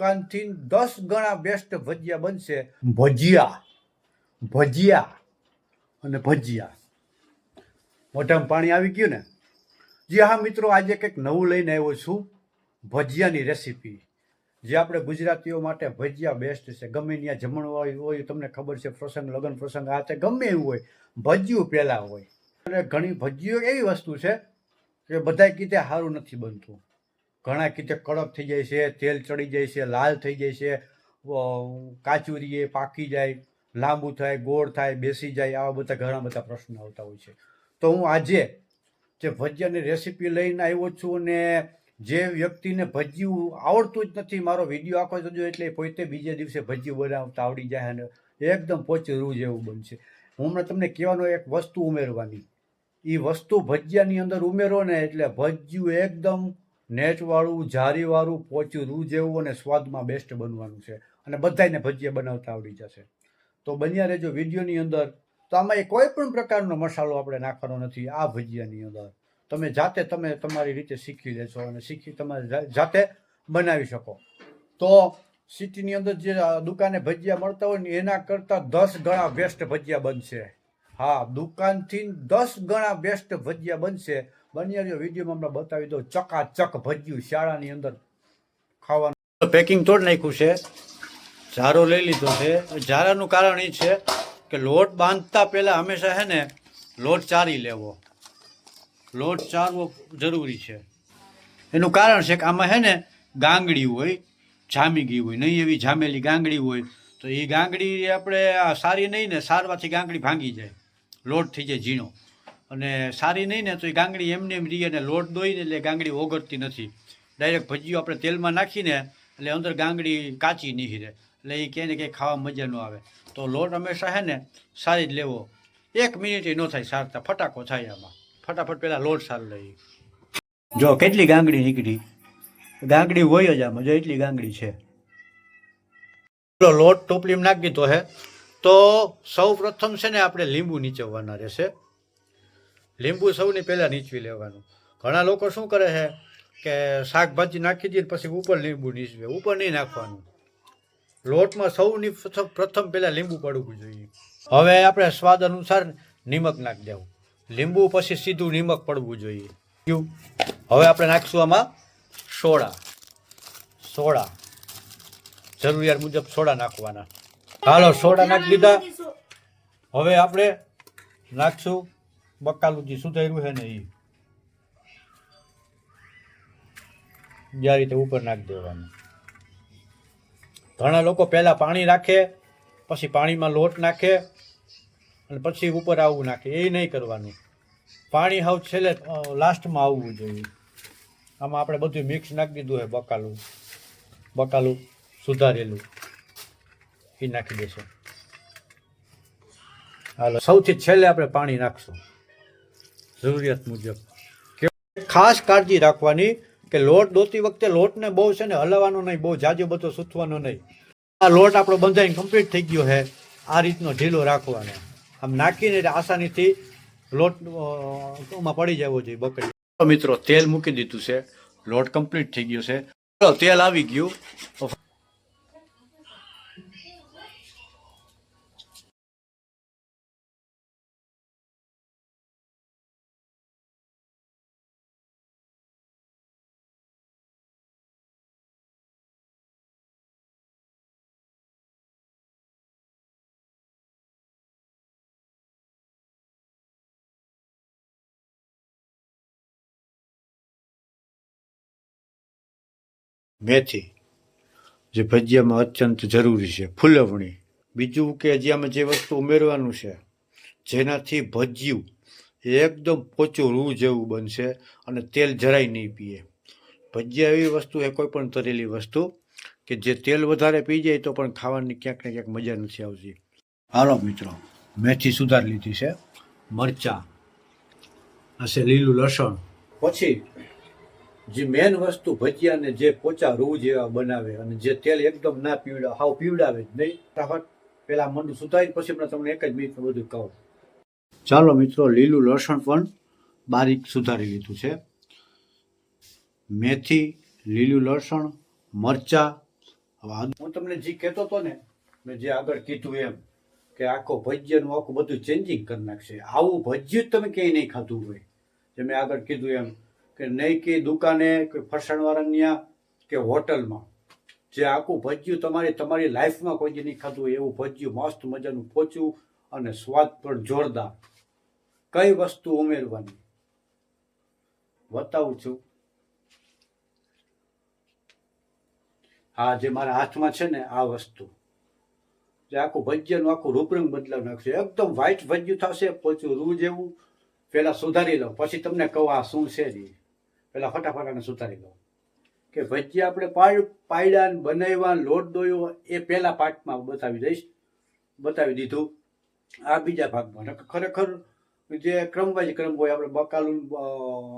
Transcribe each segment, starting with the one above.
દુકાનથી દસ ગણા બેસ્ટ ભજીયા બનશે. ભજીયા. ભજીયા. અને ભજીયા. મોઢામાં પાણી આવી ગયું ને? જી હા મિત્રો, આજે કંઈક નવું લઈને આવ્યો છું. ભજીયાની રેસીપી જે આપણે ગુજરાતીઓ માટે ભજીયા બેસ્ટ છે. ગમે ત્યાં જમણવા હોય તમને ખબર છે, પ્રસંગ, લગ્ન પ્રસંગ, આ તે ગમે એવું હોય, ભજીયું પહેલાં હોય. અને ઘણી ભજીયો એવી વસ્તુ છે કે બધાય કીધે સારું નથી બનતું. ઘણા કીતે કડક થઈ જાય છે, તેલ ચડી જાય છે, લાલ થઈ જાય છે કાચું રહીએ પાકી જાય, લાંબુ થાય, ગોળ થાય, બેસી જાય, આવા બધા ઘણા બધા પ્રશ્નો આવતા હોય છે. તો હું આજે જે ભજીયાની રેસીપી લઈને આવ્યો છું અને જે વ્યક્તિને ભજીયું આવડતું જ નથી, મારો વીડિયો આખો જોજો એટલે પોતે બીજે દિવસે ભજીયું બનાવતા આવડી જાય અને એકદમ પોચરું જેવું બનશે. હમણાં તમને કહેવાનો એક વસ્તુ ઉમેરવાની. એ વસ્તુ ભજીયાની અંદર ઉમેરો ને એટલે ભજીયું એકદમ નેટવાળું, જારીવાળું, પોચું રૂ જેવું અને સ્વાદમાં બેસ્ટ બનવાનું છે. અને બધાયને ભજીયા બનાવતા આવડી જશે. તો બન્યા રહેજો વિડીયોની અંદર. તો આમાં એ કોઈ પણ પ્રકારનો મસાલો આપણે નાખવાનો નથી, આ ભજીયાની અંદર. તમે જાતે તમે તમારી રીતે શીખી લેશો અને શીખી તમારે જાતે બનાવી શકો. તો સિટીની અંદર જે દુકાને ભજીયા મળતા હોય ને એના કરતાં દસ ગણા બેસ્ટ ભજીયા બનશે. હા, દુકાનથી દસ ગણા બેસ્ટ ભજીયા બનશે. બન્યા રહ્યો વિડીયોમાં હમણાં બતાવી દઉં. ચકાચક ભજીયું શાળાની અંદર ખાવાનું. પેકિંગ તોડ નાખ્યું છે. ઝારો લઈ લીધો છે. ઝારાનું કારણ એ છે કે લોટ બાંધતા પહેલાં હંમેશા છે ને લોટ ચારી લેવો. લોટ ચારવો જરૂરી છે. એનું કારણ છે કે આમાં છે ને ગાંગડી હોય, જામી ગઈ હોય, નહીં એવી જામેલી ગાંગડી હોય, તો એ ગાંગડી આપણે સારી નહીં ને સારવાથી ગાંગડી ભાંગી જાય. લોટ થઈ જાય ઝીણો. અને સારી નહીં ને તો એ ગાંગડી એમને એમ રહી અને લોટ દોઈને એટલે ગાંગડી ઓગળતી નથી. ડાયરેક્ટ ભજીયું આપણે તેલમાં નાખીને એટલે અંદર ગાંગડી કાચી નહીં રહે. એટલે એ ક્યાંય ને ક્યાંય ખાવા મજા ન આવે. તો લોટ હંમેશા હે ને સારી જ લેવો. એક મિનિટ ન થાય સારતા, ફટાકો થાય આમાં. ફટાફટ પહેલાં લોટ સાર લઈ જો કેટલી ગાંગડી નીકળી? ગાંગડી હોય જ આમાં, જો એટલી ગાંગડી છે. લોટ ટોપલીમાં નાખી દીધો હે. તો સૌ પ્રથમ છે ને આપણે લીંબુ નીચવવાના રહેશે. લીંબુ સૌની પહેલાં નીચવી લેવાનું. ઘણા લોકો શું કરે છે કે શાકભાજી નાખી દઈએ પછી ઉપર લીંબુ નીચવે, ઉપર નહીં નાખવાનું. લોટમાં સૌની પ્રથમ પહેલાં લીંબુ પડવું જોઈએ. હવે આપણે સ્વાદ અનુસાર નિમક નાખી દેવું. લીંબુ પછી સીધું નિમક પડવું જોઈએ? હવે આપણે નાખશું આમાં સોડા. સોડા. જરૂરિયાત મુજબ સોડા નાખવાના. હાલો, સોડા નાખી દીધા. હવે આપણે નાખશું બકાલું જે થયેલું છે ને એ જ્યાં રીતે ઉપર નાખી દેવાનું. ઘણા લોકો પહેલાં પાણી રાખે, પછી પાણીમાં લોટ નાખે, અને પછી ઉપર આવવું નાખે. એ નહીં કરવાનું. પાણી હાવ છેલ્લે લાસ્ટમાં આવવું જોઈએ. આમાં આપણે બધું મિક્સ નાખી દીધું હોય બકાલું બકાલું સુધારેલું. એ નાખી દેશું. હાલો સૌથી છેલ્લે આપણે પાણી નાખશું. જરૂરિયાત મુજબ. ખાસ કાળજી રાખવાની કે લોટ દોતી વખતે લોટને બહુ છે ને હલાવવાનો નહીં બહુ જાજો બધો સૂથવાનો નહીં. આ લોટ આપણો બંધાઈને કમ્પ્લીટ થઈ ગયો છે. આ રીતનો ઢીલો રાખવાનો. આમ નાખીને આસાનીથી લોટ અ, પડી જવો જોઈએ બકડી મિત્રો તેલ મૂકી દીધું છે. લોટ કમ્પ્લીટ થઈ ગયો છે. તેલ આવી ગયું. મેથી, જે ભજીયામાં અત્યંત જરૂરી છે, ફૂલવણી. બીજું કે હજીયામાં જે વસ્તુ ઉમેરવાનું છે, જેનાથી ભજીયું એકદમ પોચું રૂ જેવું બનશે અને તેલ જરાય નહીં પીએ. ભજીયા એવી વસ્તુ એ કોઈ પણ તરેલી વસ્તુ, કે જે તેલ વધારે પી જાય તો પણ ખાવાની ક્યાંક ને ક્યાંક મજા નથી આવતી. હાલો મિત્રો, મેથી સુધાર લીધી છે, મરચાં, હશે લીલું લસણ. પછી જે મેન વસ્તુ ભજીયાને જે પોચા રૂ જેવા બનાવે અને જે તેલ એકદમ ના પીવડા હાવ પીવડાવે જ નહીં. ફટાફટ પેલા મન સુધારી પછી હમણાં તમને એક જ મિનિટમાં બધું કહું. ચાલો મિત્રો, લીલું લસણ પણ બારીક સુધારી લીધું છે. મેથી, લીલું લસણ, મરચાં. હું તમને જે કહેતો હતો ને, મેં જે આગળ કીધું એમ કે આખો ભજ્યનું આખું બધું ચેન્જિંગ કરી નાખશે. આવું ભજીયું તમે ક્યાંય નહીં ખાધું હોય. જે મેં આગળ કીધું એમ કે નહીં કે દુકાને કે ફરસાણવાળા કે હોટલમાં. જે આખું ભજીયું તમારી તમારી લાઈફમાં કોઈ દી નહીં ખાધું એવું ભજીયું, મસ્ત મજાનું પોચું અને સ્વાદ પણ જોરદાર. કઈ વસ્તુ ઉમેરવાની? બતાવું છું. હા જે મારા હાથમાં છે ને, આ વસ્તુ. જે આખું ભજ્યનું, આખું રૂપરંગ બદલાવ નાખશે. એકદમ વ્હાઈટ ભજીયું થશે પોચું રૂ જેવું પહેલાં સુધારી લો, પછી તમને કહું આ શું છે જી પહેલા ફટાફટ આને સુધારી દો. કે ભજીયા આપણે પાડ પાયડા બનાવ્યા, લોટ દોયો એ પહેલા પાર્ટમાં બતાવી દઈશ. બતાવી દીધું. આ બીજા ભાગમાં. ખરેખર જે ક્રમવાઇઝ ક્રમ હોય, આપણે બકાલું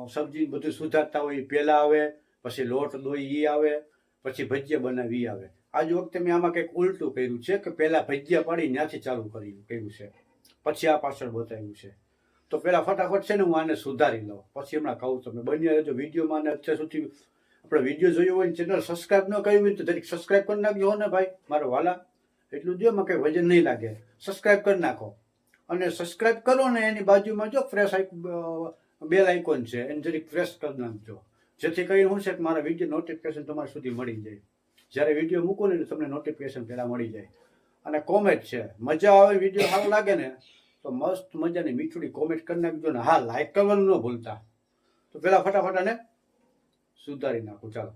સબ્જી બધું સુધારતા હોય, એ પહેલાં આવે, પછી લોટ દોઈ એ આવે, પછી ભજીયા બનાવી આવે. આજ વખતે મેં આમાં કંઈક ઉલટું કર્યું છે કે પહેલાં ભજીયા પાડી ત્યાંથી ચાલુ કર્યું કર્યું છે. પછી આ પાછળ બતાવ્યું છે. તો પહેલાં ફટાફટ છે ને હું આને સુધારી લઉં. પછી હમણાં કહું તમે બન્યા જો વિડીયોમાં અને અત્યાર સુધી આપણે વીડિયો જોયો હોય ચેનલ સબસ્ક્રાઈબ ન કર્યું હોય તો દરેક સબસ્ક્રાઈબ કરી નાખજો. ને ભાઈ? મારો વાલા, એટલું જો એમાં કંઈ વજન નહીં લાગે. સબસ્ક્રાઈબ કરી નાખો. અને સબસ્ક્રાઇબ કરો ને એની બાજુમાં જો ફ્રેશ બેલ આઇકોન છે. એને જરીક ફ્રેશ કરી નાખજો. જેથી કરીને હું છે કે મારા વીડિયો નોટિફિકેશન તમારા સુધી મળી જાય. જ્યારે વીડિયો મૂકો ને તમને નોટિફિકેશન પહેલાં મળી જાય. અને કોમેન્ટ છે. મજા આવે વીડિયો સારો લાગે ને તો મસ્ત મજાની મીઠડી કોમેન્ટ કરી નાખજો ને હા લાઈક કરવાનું ન ભૂલતા. તો પેલા ફટાફટ આને સુધારી નાખું, ચાલો.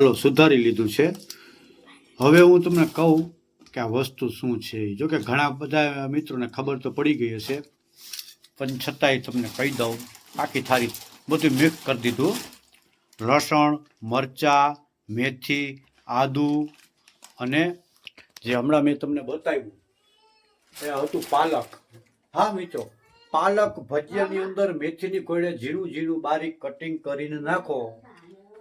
ચાલો, સુધારી લીધું છે. હવે હું તમને કહું કે આ વસ્તુ શું છે. જો કે ઘણા બધા મિત્રોને ખબર તો પડી ગઈ હશે, પણ છતાંય તમને કહી દઉં આખી થાળી બધું મિક્સ કરી દીધું. લસણ, મરચાં, મેથી, આદુ અને જે હમણાં મેં તમને બતાવ્યું, એ હતું પાલક. હા, મિત્રો, પાલક ભજીયાની અંદર મેથીની કોયડે ઝીણું ઝીણું બારીક કટિંગ કરીને નાખો.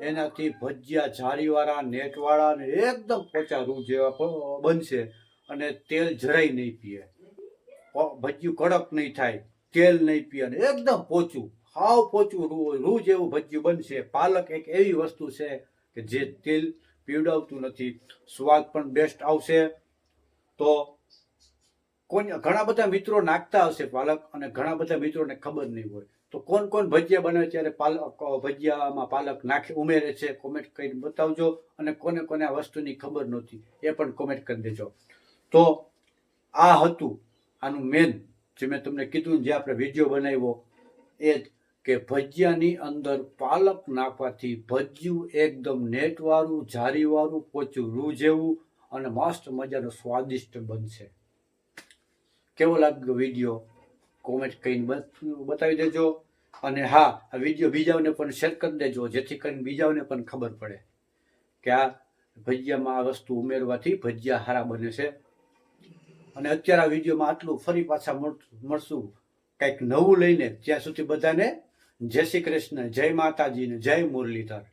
એનાથી ભજીયા જાળીવાળા, નેટવાળા ને એકદમ પોચા રૂ જેવા બનશે અને તેલ જરાય નહીં પીએ. ભજીયું કડક નહીં થાય, તેલ નહીં પીએ અને એકદમ પોચું, હાવ પોચું રૂ રૂ જેવું ભજીયું બનશે. પાલક એક એવી વસ્તુ છે કે જે તેલ પીવડાવતું નથી. સ્વાદ પણ બેસ્ટ આવશે. તો કોઈ ઘણા બધા મિત્રો નાખતા હશે પાલક અને ઘણા બધા મિત્રોને ખબર નહીં હોય. તો કોણ કોણ ભજીયા બનાવે ત્યારે પાલક ભજીયામાં પાલક નાખી, ઉમેરે છે કોમેન્ટ કરીને બતાવજો અને કોને કોને આ વસ્તુની ખબર નહોતી એ પણ કોમેન્ટ કરી દેજો. તો આ હતું આનું મેન જે મેં તમને કીધું જે આપણે વીડિયો બનાવ્યો એ જ કે ભજીયાની અંદર પાલક નાખવાથી ભજીયું એકદમ નેટવાળું, જારીવાળું, પોચું રૂ જેવું અને મસ્ત મજાનું સ્વાદિષ્ટ બનશે. કેવો લાગ્યો વીડિયો? કોમેન્ટ કરીને બતાવી દેજો. અને હા, આ વીડિયો બીજાઓને પણ શેર કરી દેજો, જેથી કરીને બીજાઓને પણ ખબર પડે કે આ ભજીયામાં આ વસ્તુ ઉમેરવાથી ભજીયા સારા બને છે. અને અત્યારે આ વિડીયોમાં આટલું ફરી પાછા મળશું. કંઈક નવું લઈને ત્યાં સુધી બધાને જય શ્રી કૃષ્ણ જય માતાજીને જય મુરલીધર.